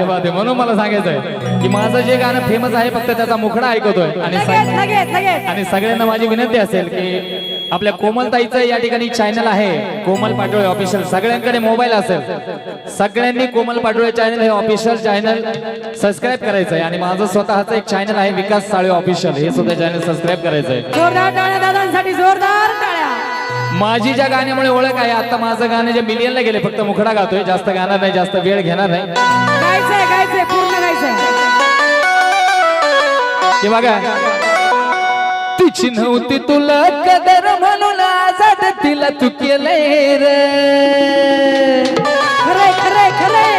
ये बात आहे. म्हणून मला सांगायचंय की माझं जे गाणं फेमस आहे फक्त त्याचा मुखडा ऐकतोय. आणि आणि सगळ्यांना माझी विनंती असेल की आपल्या कोमलताईचं या ठिकाणी चॅनल आहे. कोमल पाटोळे ऑफिशियल सगळ्यांकडे मोबाईल असेल. सगळ्यांनी कोमल पाटोळे चॅनल हे ऑफिशियल चॅनल सबस्क्राईब करायचं आहे आणि माझं स्वतःचं एक चॅनल आहे विकास साळे ऑफिशियल हे सुद्धा चॅनल सबस्क्राईब करायचं आहे जोरदार. माझी ज्या गाण्यामुळे ओळख आहे आता माझं गाणं जे मिलियनला गेले फक्त मुखडा गातोय जास्त गाणार नाही जास्त वेळ घेणार नाही. गायचंय गायचंय पूर्ण गायचंय. ते बघा. तिची नव्हती तुला कदर म्हणून आजाद तिला तू केलंय रे. खरंय खरंय खरंय.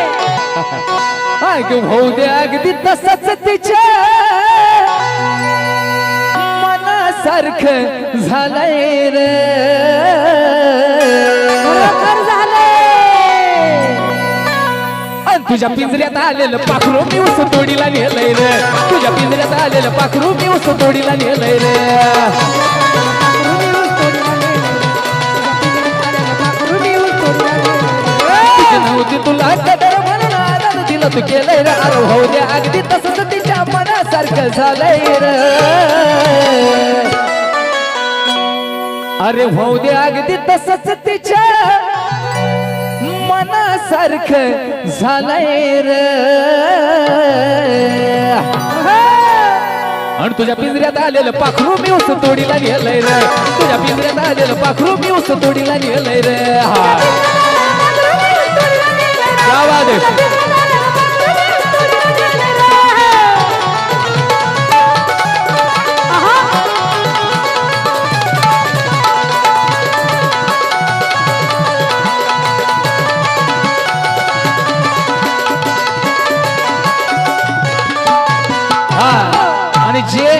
अग भाऊ दे अगदी तसंच तिच्या. मनासारखं झालंय रे. तुझ्या पिंजऱ्यात आलेलं पाखरू मी उस तोडीला नेलंय रे. तुझ्या पिंजऱ्यात आलेलं पाखरू मी उस तोडीला नेलंय रे. तुझी नव्हती तुला कदर म्हणून आदर दिलं तू केलंय रे. अरे भाऊ दे अगदी तसंच तिच्या मनासारखं झालंय रे. अरे भाऊ दे अगदी तसंच तिच्या मनासारखं झालंय र. आणि तुझ्या पिंजऱ्यात आलेलं पाखरू मी उस तोडीला नेलंय रे. तुझ्या पिंजऱ्यात आलेलं पाखरू मी उस तोडीला नेलंय रे. हा. जे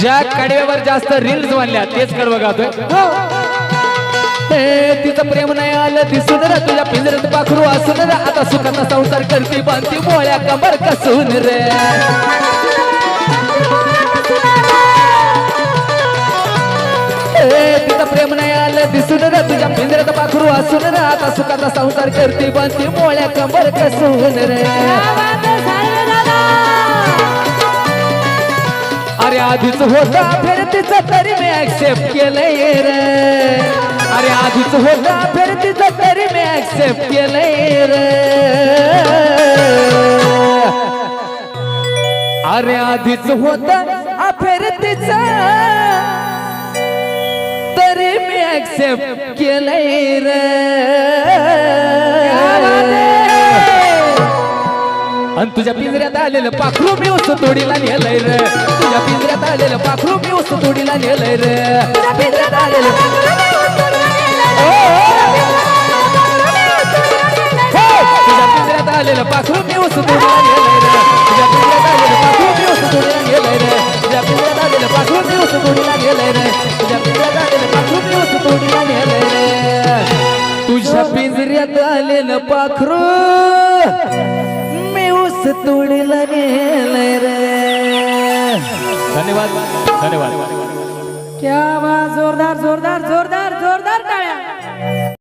ज्या कडव्यावर जास्त रील्स बनल्या तेच कडवं गातोय ए, तिचं प्रेम नाही आलं दिसून रे तुझ्या पिंजऱ्यात पाखरू असून रे. आता सुखाचा संसार करते बांधती मोळ्या कमर कसून रे. तिचं प्रेम नाही आलं दिसून रे तुझ्या पिंजऱ्यात पाखरू असून रे. आता सुखाचा संसार करते बांधती मोळ्या कमर कसून रे. आधीच होता फिर तिचं तरी मी ऍक्सेप्ट केलंय रे. अरे आधीच होता फिर तिचं तरी मी ऍक्सेप्ट केलंय रे. अरे आधीच होता अफेर तिचं तरी मी ऍक्सेप्ट केलंय रे. आणि तुझ्या पिंजऱ्यात आलेलं पाखरू मी उस तोडीला नेलंय रे. तुझ्या पिंजऱ्यात आलेलं पाखरू मी उस तोडीला नेलंय रे. तुझ्या पिंजऱ्यात आलेलं हो, तुझ्या पिंजऱ्यात आलेलं पाखरू मी उस तोडीला नेलंय रे. तुझ्या पिंजऱ्यात आलेलं पाखरू मी उस तोडीला नेलंय रे. तुझ्या पिंजऱ्यात आलेलं पाखरू मी उस तोडीला नेलंय रे. तुझ्या पिंजऱ्यात आलेलं पाखरू मी उस तोडीला नेलंय रे. तुझ्या पिंजऱ्यात आलेलं पाखरू ऊस तोडीला नेलंय रे. धन्यवाद धन्यवाद. क्या बात जोरदार जोरदार जोरदार जोरदार टाळ्या.